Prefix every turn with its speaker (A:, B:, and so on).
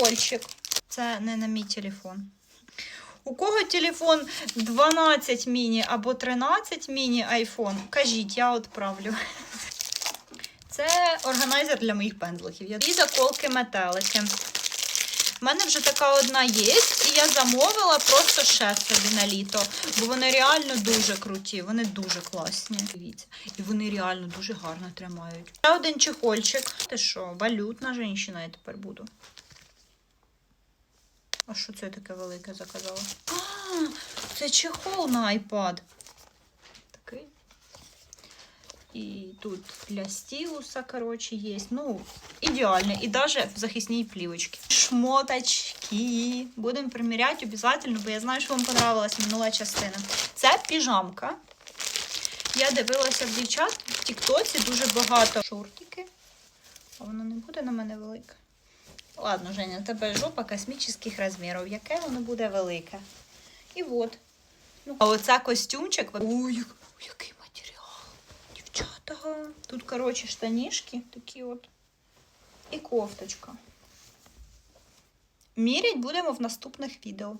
A: чехольчик. Це не на мій телефон. У кого телефон 12 міні або 13 міні айфон, кажіть, я відправлю. Це органайзер для моїх пензликів. Я- І заколки метелики. У мене вже така одна є, і я замовила просто ще собі на літо, бо вони реально дуже круті, вони дуже класні. Дивіться. І вони реально дуже гарно тримають. Ще один чехольчик. Ти що, валютна жінка я тепер буду. А що це таке велике заказала? А, це чехол на iPad. Такий. І тут для стілуса, коротше, є. Ну, ідеально. І навіть в захисній плівочці. Шмоточки. Будемо приміряти обов'язково, бо я знаю, що вам понравилась минула частина. Це піжамка. Я дивилася в дівчат в Тіктоці дуже багато шортики. А воно не буде на мене велике. Ладно, Женя, тебе жопа космічних розмірів. Яке воно буде велике? І от. Ну, а оце костюмчик. Ой, який матеріал. Дівчата. Тут, коротше, штанішки такі от. І кофточка. Мірять будемо в наступних відео.